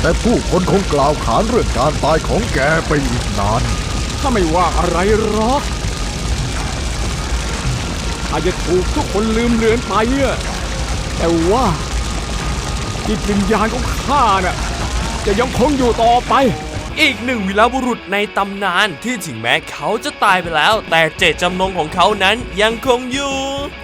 แต่ผู้คนคงกล่าวขานเรื่องการตายของแกไปอีกนาน ถ้าไม่ว่าอะไรหรอกอาจจะถูกทุกคนลืมเลือนไปอะแต่ว่าจิตวิญญาณของข้าน่ะจะยังคงอยู่ต่อไป อีกหนึ่งวีรบุรุษในตำนานที่ถึงแม้เขาจะตายไปแล้ว แต่เจตจำนงของเขานั้นยังคงอยู่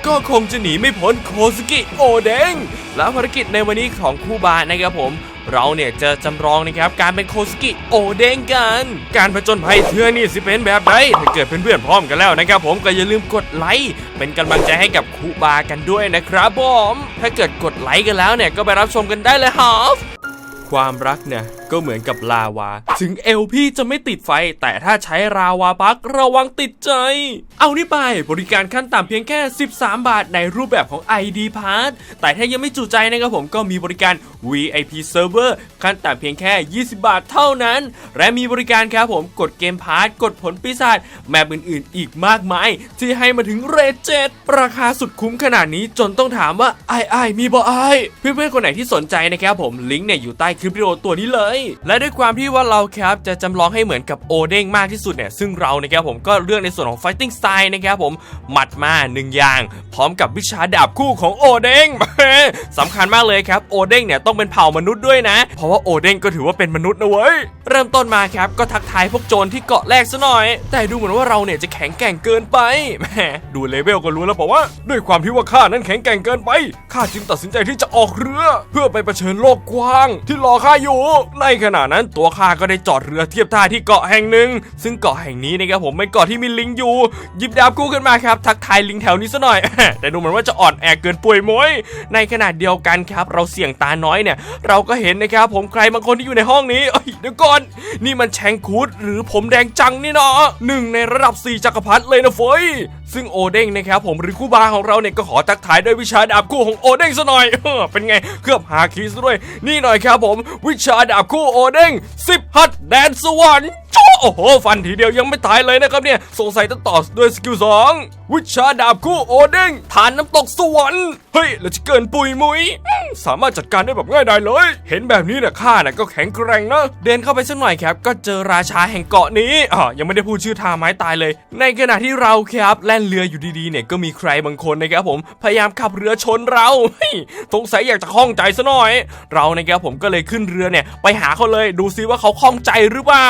ก็คงจะหนีไม่พ้นโคสกิโอเดงและภารกิจในวันนี้ของคู่บานะครับผม เราเนี่ยจะจำลองนะครับการเป็นโคสกิโอเด้งกัน การผจญภัยเทือนี่สิเป็นแบบไรถ้าเกิดเพื่อนๆพร้อมกันแล้วนะครับผมก็อย่าลืมกดไลค์เป็นกำลังใจให้กับคูบากันด้วยนะครับผมถ้าเกิดกดไลค์กันแล้วเนี่ยก็ไปรับชมกันได้เลยฮอฟ ความรักเนี่ยก็เหมือนกับลาวา ถึงเอลพี่จะไม่ติดไฟ แต่ถ้าใช้ลาวาปักระวังติดใจ เอานี่ไปบริการขั้นต่ำเพียงแค่ 13 บาทในรูปแบบของ ID Pass แต่ถ้ายังไม่จุใจนะครับผมก็มีบริการ VIP Server ขั้นต่ำเพียงแค่ 20 บาทเท่านั้น และมีบริการครับผมกดเกมพาร์ทกดผลปีศาจแมปอื่นๆ อีกมากมาย ที่ให้มาถึงเรทเจ็ดราคาสุดคุ้มขนาดนี้จนต้องถามว่าไอ้ไอ้มีบ่ไอ้เพื่อนๆคนไหนที่สนใจนะครับผมลิงก์เนี่ยอยู่ใต้คลิปวิดีโอตัวนี้เลย และด้วยความที่ว่าเราครับจะจำลองให้เหมือนกับโอเด้งมากที่สุดเนี่ยซึ่งเรานะครับผมก็เลือกในส่วนของ Fighting Style นะครับผมหมัดมาหนึ่งอย่าง พร้อมกับวิชาดาบคู่ของโอเด้งสำคัญมากเลยครับโอเด้งเนี่ยต้องเป็นเผ่ามนุษย์ด้วยนะ เพราะว่าโอเด้งก็ถือว่าเป็นมนุษย์นะเว้ยเริ่มต้นมาครับก็ทักทายพวกโจรที่เกาะแรกซะหน่อย แต่ดูเหมือนว่าเราเนี่ยจะแข็งแกร่งเกินไปแหมดูเลเวลก็รู้แล้วบอกว่า ด้วยความที่ว่าข้านั้นแข็งแกร่งเกินไปข้าจึงตัดสินใจที่จะออกเรือ เพื่อไปเผชิญโลกกว้างที่รอข้าอยู่ ในขณะนั้นตัวข้าก็ได้จอดเรือเทียบท่าที่เกาะแห่งหนึ่ง ซึ่งเกาะแห่งนี้นะครับผมเป็นเกาะที่มีลิงอยู่ หยิบดาบกู้ขึ้นมาครับ ทักทายลิงแถวนี้ซะหน่อย แต่ดูเหมือนว่าจะอ่อนแอเกินป่วยมวย ในขณะเดียวกันครับ เราเสี่ยงตาน้อยเนี่ย เราก็เห็นนะครับผมใครบางคนที่อยู่ในห้องนี้เอ้ยเดี๋ยวก่อน นี่มันแชงคูดหรือผมแดงจังนี่เนาะหนึ่งในระดับ4จักรพรรดิเลยนะเฟยซึ่งโอเด้งนะครับผมหรือคู่บาของเราเนี่ยก็ขอทักทายด้วยวิชาดาบคู่ของโอเด้งซะหน่อยเป็นไงเคลือบหาคีซะด้วย นี่หน่อยครับผม วิชาดาบคู่โอเด้งสิบหัดแดนสวรรค์ โจ้โอ้โห ฟันทีเดียวยังไม่ตายเลยนะครับเนี่ย สงสัยต้องต่อด้วยสกิลสองวิชาดาบคู่โอเด้งฐานน้ำตกสวรรค์เฮ้ยแล้วจะเกินปุยมุย สามารถจัดการได้แบบง่ายดายเลย เห็นแบบนี้เนี่ยข้าน่ะก็แข็งแกร่งนะ เดินเข้าไปสักหน่อยครับ ก็เจอราชาแห่งเกาะนี้อ่ายังไม่ได้พูดชื่อทาไม้ตายเลย ในขณะที่เราครับแล่นเรืออยู่ดีๆเนี่ยก็มีใครบางคนนะครับผมพยายามขับเรือชนเราสงสัยอยากจะข้องใจซะหน่อย เรานะครับผมก็เลยขึ้นเรือเนี่ยไปหาเขาเลยดูซิว่าเขาข้องใจหรือเปล่า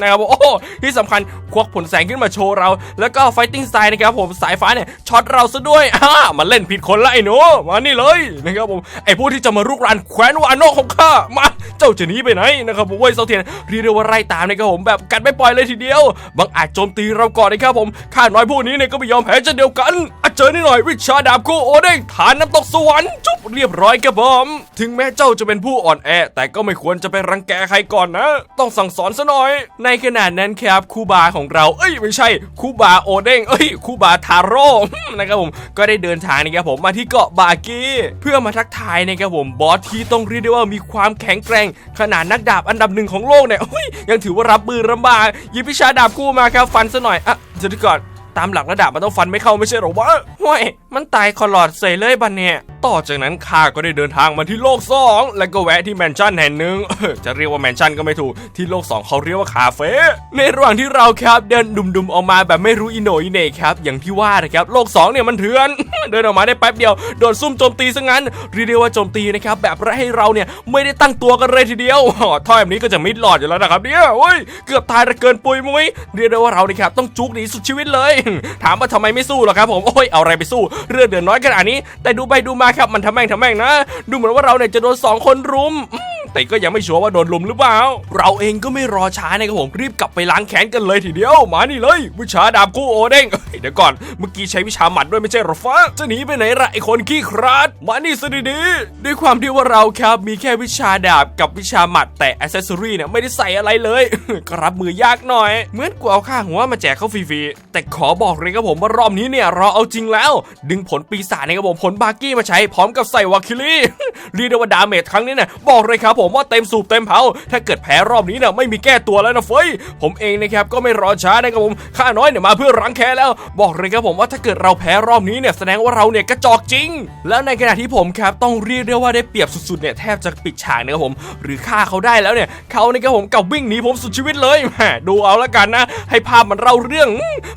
นะครับผมโอ้ที่สำคัญควักผลแสงขึ้นมาโชว์เรา แล้วก็ไฟติ้งสไตล์นะครับผมสายฟ้าเนี่ยช็อตเราซะด้วยอ่ามาเล่นผิดคนละไอ้หนูมานี่เลยนะครับผมไอ้ผู้ที่จะมารุกรานแคว้นวานโนของข้ามาเจ้าจะหนีไปไหนนะครับผมเว้ยเซาเทียนเรียกว่าไล่ตามนะครับผมแบบกัดไม่ปล่อยเลยทีเดียวบางอาจโจมตีเราก่อนนะครับผมข้าน้อยพวกนี้เนี่ยก็ไม่ยอมแพ้เช่นเดียวกัน เจอนี่หน่อยวิชาดาบคู่โอเด้งฐานน้ำตกสวรรค์จุบเรียบร้อยครับผม ถึงแม้เจ้าจะเป็นผู้อ่อนแอ แต่ก็ไม่ควรจะไปรังแกใครก่อนนะ ต้องสั่งสอนซะหน่อย ในขณะนั้นครับคูบาของเรา เอ้ยไม่ใช่คูบาโอเด้งเอ้ยคูบาทาโร่นะครับผมก็ได้เดินทางนะครับผมมาที่เกาะบากีเพื่อมาทักทายนะครับผมบอสที่ต้องเรียกได้ว่ามีความแข็งแกร่ง ขนาดนักดาบอันดับหนึ่งของโลกเนี่ยยังถือว่ารับมือลำบากยิบวิชาดาบคู่มาครับฟันซะหน่อยอะเดี๋ยวก่อน ตามหลักระดับมันต้องฟันไม่เข้าไม่ใช่หรอวะห้วยมันตายคอลอดใส่เลยบันเนี่ย ต่อจากนั้นข้าก็ได้เดินทางมาที่โลก 2 แล้วก็แวะที่แมนชั่นแห่งหนึ่งจะเรียกว่าแมนชั่นก็ไม่ถูก ที่โลก 2 เขาเรียกว่าคาเฟ่ในระหว่างที่เราครับเดินดุมๆออกมาแบบไม่รู้อิโนอิเน่ครับ อย่างที่ว่านะครับโลก 2 เนี่ยมันเถื่อน เดินออกมาได้แป๊บเดียวโดนซุ่มโจมตีซะงั้นเรียกได้ว่าโจมตีนะครับแบบให้เราเนี่ยไม่ได้ตั้งตัวกันเลยทีเดียวอ๋อท่อแบบนี้ก็จะมิดหลอดอยู่แล้วนะครับเนี่ยเว้ยเกือบตายระเกินปุยมุ้ยเรียกได้ว่าเราเนี่ยครับต้องจุกหนีสุดชีวิตเลย ถามว่าทำไมไม่สู้หรอครับผมโอ้ยเอาอะไรไปสู้ เรือเดือดน้อยขนาดนี้ แต่ดูไปดูมาครับมันทำแม่งทำแม่งนะ ดูเหมือนว่าเราเนี่ยจะโดนสองคนรุม แต่ก็ยังไม่ชัวร์ว่าโดนลุมหรือเปล่า เราเองก็ไม่รอช้านะครับผมรีบกลับไปล้างแค้นกันเลยทีเดียว มานี่เลย วิชาดาบคู่โอเด้งเดี๋ยวก่อนเมื่อกี้ใช้วิชาหมัดด้วยไม่ใช่หรอฟ้าจะหนีไปไหนล่ะไอคนขี้คร้านมานี่ซะดีๆด้วยความที่ว่าเราครับมีแค่วิชาดาบกับวิชาหมัดแต่อ c เซสซอรี่เนี่ยไม่ได้ใส่อะไรเลยก็รับมือยากหน่อย เหมือนกูเอาค่าหัวมาแจกเขาฟรีๆแต่ขอบอกเลยครับผมว่ารอบนี้เนี่ยเราเอาจริงแล้ว ดึงผลปีศาจนะครับผมผลบาร์กี้มาใช้พร้อมกับใส่วาคิลี่เรียกได้ว่าดาเมจครั้งนี้เนี่ยบอกเลยครับผมว่าเต็มสูบเต็มเผา ถ้าเกิดแพ้รอบนี้เนี่ยไม่มีแก้ตัวแล้วนะเฟ้ยผมเองนะครับก็ไม่รอช้านะครับผมข้าน้อยเนี่ยมาเพื่อรังแคแล้วบอกเลยครับผมว่าถ้าเกิดเราแพ้รอบนี้เนี่ยแสดงว่าเราเนี่ยกระจอกจริง แล้วในขณะที่ผมครับต้องเรียกได้ว่าได้เปรียบสุดๆเนี่ยแทบจะปิดฉากนะครับผม หรือฆ่าเขาได้แล้วเนี่ยเขาเนี่ยครับผมกับวิ่งหนีผมสุดชีวิตเลยแหมดูเอาละกันนะ ให้ภาพมันเล่าเรื่อง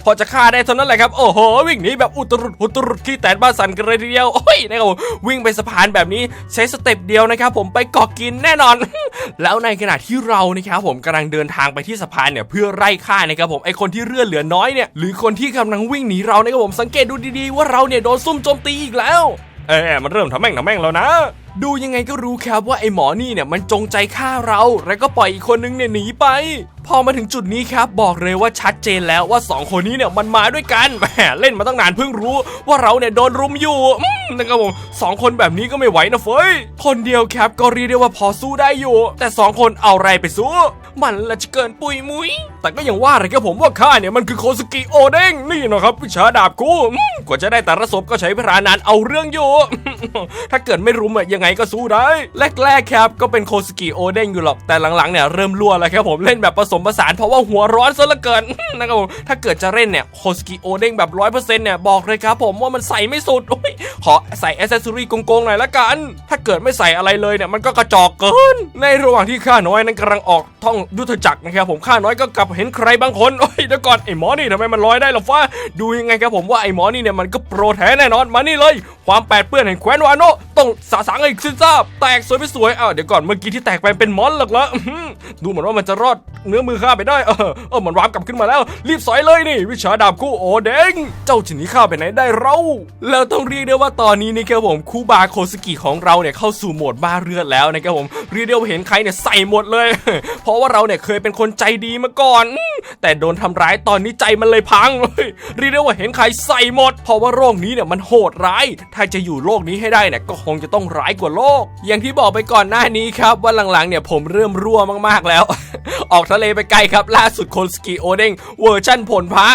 พอจะฆ่าได้เท่านั้นแหละครับโอ้โหวิ่งหนีแบบอุตรุดอุตรุดขี้แตนบ้านสันกันเลยทีเดียวโอ้ยนะครับผมวิ่งไปสะพานแบบนี้ใช้สเต็ปเดียวนะครับผมไปเกาะกินแน่น่นอน แล้วในขณะที่เรานะครับผมกำลังเดินทางไปที่สะพานเนี่ยเพื่อไล่ฆ่านะครับผมไอคนที่เลือดเหลือน้อยเนี่ยหรือคนที่กำลังวิ่งหนีเรานะครับผมสังเกตดูดีๆว่าเราเนี่ยโดนซุ่มโจมตีอีกแล้ว เออมันเริ่มทำแม่งทำแม่งแล้วนะ ดูยังไงก็รู้ครับว่าไอหมอนี่เนี่ยมันจงใจฆ่าเรา แล้วก็ปล่อยอีกคนนึงเนี่ยหนีไป พอมาถึงจุดนี้ครับบอกเลยว่าชัดเจนแล้วว่าสองคนนี้เนี่ยมันมาด้วยกันแหมเล่นมาตั้งนานเพิ่งรู้ว่าเราเนี่ยโดนรุมอยู่นะครับผมสองคนแบบนี้ก็ไม่ไหวนะเฟ้ย คนเดียวครับก็เรียกได้ว่าพอสู้ได้อยู่ แต่สองคนเอาอะไรไปสู้ มันละจะเกินปุยมุย แต่ก็ยังว่าเลยครับผมว่าข้าเนี่ยมันคือโคสกิโอเด้งนี่นะครับวิชาดาบกูกว่าจะได้แต่ละศพก็ใช้เวลานานเอาเรื่องอยู่ ถ้าเกิดไม่รุมอะยังไงก็สู้ได้แรกๆครับก็เป็นโคสกิโอเด้งอยู่หรอกแต่หลังๆเนี่ยเริ่มรั่วแล้วครับผมเล่นแบบผสมผสานเพราะว่าหัวร้อนซะเหลือเกินนะครับผมถ้าเกิดจะเล่นเนี่ยโคสกิโอเด้งแบบร้อยเปอร์เซ็นต์เนี่ยบอกเลยครับผมว่ามันใส่ไม่สุดโอ้ยขอใส่อ c เซสซอรี่โกงๆหน่อยละกัน ถ้าเกิดไม่ใส่อะไรเลยเนี่ยมันก็กระจอกเกิน ในระหว่างที่ข้าน้อยนั้นกำลังออกท่องยุทธจักรนะครับผมข้าน้อยก็กลับเห็นใครบางคนโอ้ยเดี๋ยวก่อนไอ้หมอนี่ทำไมมันลอยได้หรอฟ้าดูยังไงครับผมว่าไอ้หมอนี่เนี่ยมันก็โปรแท้แน่นอนมานี่เลย ความแปดเปื้อนแห่งแคว้นวาโนต้องสาสางให้สิ้นซ่าแตกสวยไม่สวยอ้าวเดี๋ยวก่อนเมื่อกี้ที่แตกไปเป็นมอนหรอกเหรอดูเหมือนว่ามันจะรอด เนื้อมือข้าไปได้ เออเออมันวาร์ปกลับขึ้นมาแล้ว รีบสอยเลยนี่ วิชาดาบคู่โอเด้งเจ้าจะหนีข้าไปไหนได้เราแล้วต้องเรียกได้ว่าตอนนี้นี่ครับผมคูบาโคสกิของเราเนี่ยเข้าสู่โหมดบ้าเลือดแล้วนะครับผมเรียกได้ว่าเห็นใครเนี่ยใส่หมดเลย เพราะว่าเราเนี่ยเคยเป็นคนใจดีมาก่อน แต่โดนทำร้ายตอนนี้ใจมันเลยพังเลยเรียกได้ว่าเห็นใครใส่หมด เพราะว่าโรคนี้เนี่ยมันโหดร้าย ถ้าจะอยู่โลกนี้ให้ได้เนี่ยก็คงจะต้องร้ายกว่าโลก อย่างที่บอกไปก่อนหน้านี้ครับว่าหลังๆเนี่ยผมเริ่มรั่วมากๆแล้ว ออกทะเลไปไกลครับล่าสุดโคนสกีโอเด้งเวอร์ชั่นผลพระ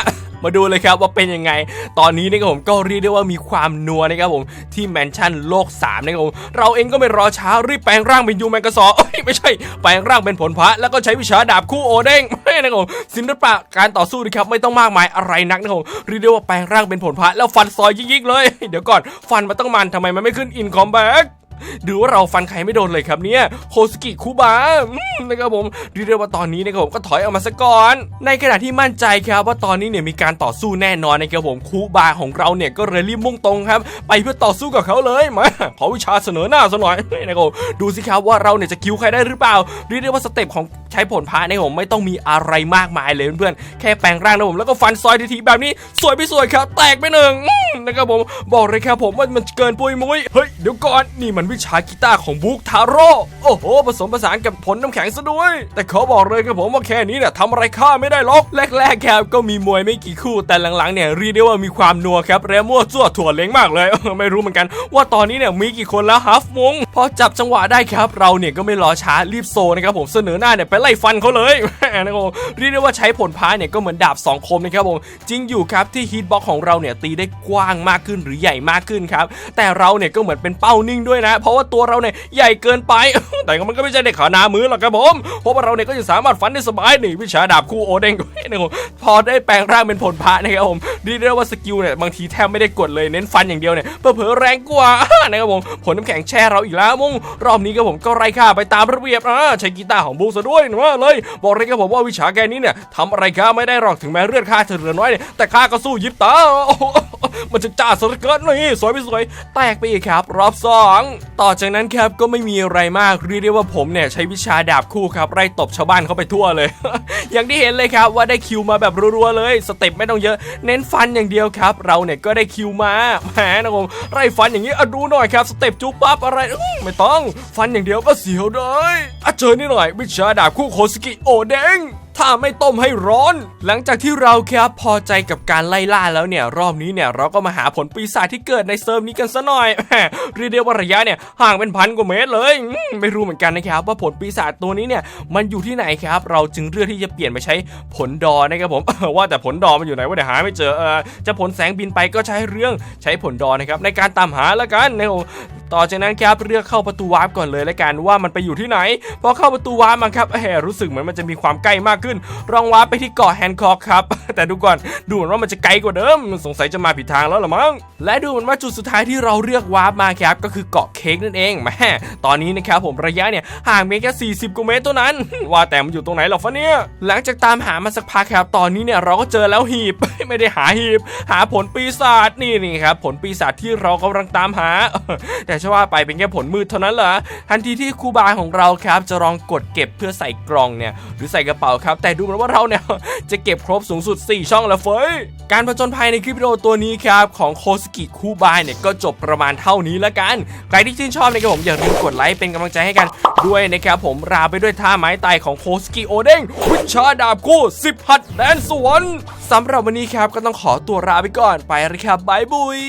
มาดูเลยครับว่าเป็นยังไง ตอนนี้นะครับผมก็เรียกได้ว่ามีความนัวนะครับผมที่แมนชั่นโลก3นะครับผมเราเองก็ไม่รอช้ารีบแปลงร่างเป็นยูแมงกระสอเอ้ยไม่ใช่แปลงร่างเป็นผลพระแล้วก็ใช้วิชาดาบคู่โอเด้งไม่นะครับผมศิลปะการต่อสู้นะครับไม่ต้องมากมายอะไรนักนะครับผมเรียกได้ว่าแปลงร่างเป็นผลพระแล้วฟันซอยยิกๆเลย เดี๋ยวก่อนฟันมันต้องมันทำไมมันไม่ขึ้นอินคอมแบ็ก ดูว่าเราฟันใครไม่โดนเลยครับเนี่ยโคสกิคุบะนะครับผมเรียกว่าตอนนี้นะครับผมก็ถอยออกมาซะก่อน ในขณะที่มั่นใจครับว่าตอนนี้เนี่ยมีการต่อสู้แน่นอนนะครับผมคุบาของเราเนี่ยก็เลยรีบมุ่งตรงครับ ไปเพื่อต่อสู้กับเขาเลยมาขอวิชาเสนอหน้าซะหน่อยนะครับดูสิครับว่าเราเนี่ยจะคิวใครได้หรือเปล่าเรียกได้ว่าสเต็ปของใช้ผลพระนะครับผมไม่ต้องมีอะไรมากมายเลยเพื่อนๆแค่แปลงร่างนะผมแล้วก็ฟันซอยทีๆแบบนี้สวยไม่สวยครับ แตกไปหนึ่งนะครับผมบอกเลยครับผมว่ามันเกินปุยมุ้ยเฮ้ยเดี๋ยวก่อนนี่มันวิชากีตาร์ของบุ๊กทาโร่โอ้โห ผสมผสานกับผลน้ำแข็งซะด้วย แต่เขอบอกเลยครับผมว่าแค่นี้เนี่ยทำอะไรข้าไม่ได้หรอก แรกๆครับก็มีมวยไม่กี่คู่ แต่หลังๆเนี่ยเรียกได้ว่ามีความนัวครับและมั่วซั่วถั่วเล้งมากเลย ไม่รู้เหมือนกัน ว่าตอนนี้เนี่ยมีกี่คนแล้วฮัฟมงพอจับจังหวะได้ครับ เราเนี่ยก็ไม่รอช้ารีบโซนะครับผมเสนอหน้าเนี่ยไปไล่ฟันเขาเลยนะครับผมเรียกได้ว่าใช้ผลพาเนี่ยก็เหมือนดาบสองคมนะครับผมจริงอยู่ครับที่ฮีทบ็อกของเราเนี่ยตีได้กว้างมากขึ้นหรือใหญ่มากขึ้นครับแต่เราเนี่ยก็เหมือนเป็นเป้านิ่งด้วยนะเพราะว่าตัวเราเนี่ยใหญ่เกินไป แต่ก็มันก็ไม่ใช่เด็กขานามือหรอกครับผมเพราะว่าเราเนี่ยก็จะสามารถฟันได้สบายนี่วิชาดาบคู่โอเด้งด้วยนะครับผมพอได้แปลงร่างเป็นผลพระนะครับผมเรียกได้ว่าสกิลเนี่ยบางทีแทบไม่ได้กดเลยเน้นฟันอย่างเดียวเนี่ยเพื่อเผลอแรงกว่านะครับผมผลน้ำแข็งแช่เราอีกแล้วมุงรอบนี้ก็ผมก็ไล่ค่าไปตามระเบียบอ่าใช้กีตาร์ของบูซะด้วยนะเลย บอกเลยครับผมว่าวิชาแกนี้เนี่ยทำอะไรข้าไม่ได้หรอกถึงแม้เลือดข้าจะเหลือน้อยเนี่ยแต่ข้าก็สู้ยิบตาโอ้โห มันจะจ้าสะเหลือเกินนี่สวยไม่สวย แตกไปอีกครับ รอบสองต่อจากนั้นครับก็ไม่มีอะไรมากเรียกได้ว่าผมเนี่ยใช้วิชาดาบคู่ครับไล่ตบชาวบ้านเข้าไปทั่วเลย อย่างที่เห็นเลยครับว่าได้คิวมาแบบรัวๆเลยสเต็ปไม่ต้องเยอะ เน้นฟันอย่างเดียวครับ เราเนี่ยก็ได้คิวมาแหมนะผมไล่ฟันอย่างนี้อดูหน่อยครับสเต็ปจุ๊บปั๊บอะไรไม่ต้อง ฟันอย่างเดียวก็เสียวเลยอะเจอนี่หน่อยวิชาดาบคู่โคสกิโอเด้ง ถ้าไม่ต้มให้ร้อน หลังจากที่เราครับพอใจกับการไล่ล่าแล้วเนี่ย รอบนี้เนี่ยเราก็มาหาผลปีศาจที่เกิดในเซิร์ฟนี้กันซะหน่อยเรียกได้ว่าระยะเนี่ยห่างเป็นพันกว่าเมตรเลย ไม่รู้เหมือนกันนะครับว่าผลปีศาจตัวนี้เนี่ยมันอยู่ที่ไหนครับ เราจึงเลือกที่จะเปลี่ยนไปใช้ผลดอนะครับผมว่าแต่ผลดอมันอยู่ไหนวะเดี๋ยวหาไม่เจอเออจะผลแสงบินไปก็ใช้เรื่องใช้ผลดอนะครับในการตามหาแล้วกันนะครับ ต่อจากนั้นครับเลือกเข้าประตูวาร์ปก่อนเลยละกันว่ามันไปอยู่ที่ไหนพอเข้าประตูวาร์ปมาครับแหมรู้สึกเหมือนมันจะมีความใกล้มากขึ้นลองวาร์ปไปที่เกาะแฮนคอกครับแต่ดูก่อนดูเหมือนว่ามันจะไกลกว่าเดิมสงสัยจะมาผิดทางแล้วละมั้งและดูเหมือนว่าจุดสุดท้ายที่เราเลือกวาร์ปมาครับก็คือเกาะเค้กนั่นเองแหมตอนนี้นะครับผมระยะเนี่ยห่างเพียงแค่40กว่าเมตรเท่านั้น ว่าแต่มันอยู่ตรงไหนหรอฟะเนี่ยหลังจากตามหามาสักพักครับตอนนี้เนี่ยเราก็เจอแล้วหีบไม่ได้หาหีบ หาผลปีศาจนี่นี่ครับผลปีศาจที่เรากำลังตามหาแต่ใช่ว่าไปเป็นแค่ผลมืดเท่านั้นเหรอทันทีที่ครูบาของเราครับจะลองกดเก็บเพื่อใส่กล่องเนี่ยหรือใส่กระเป๋าครับ แต่ดูเหมือนว่าเราเนี่ยจะเก็บครบสูงสุด 4 ช่องแล้วเฟ้ยการผจญภัยในคลิปวิดีโอตัวนี้ครับของโคสกิคูบายเนี่ยก็จบประมาณเท่านี้แล้วกัน ใครที่ชื่นชอบนะครับผมอย่าลืมกดไลค์เป็นกำลังใจให้กันด้วยนะครับผมลาไปด้วยท่าไม้ตายของโคสกิโอเด้งวิชาดาบคู่สิบหัดแดนสวรรค์สำหรับวันนี้ครับก็ต้องขอตัวลาไปก่อนไปเลยครับบายบุย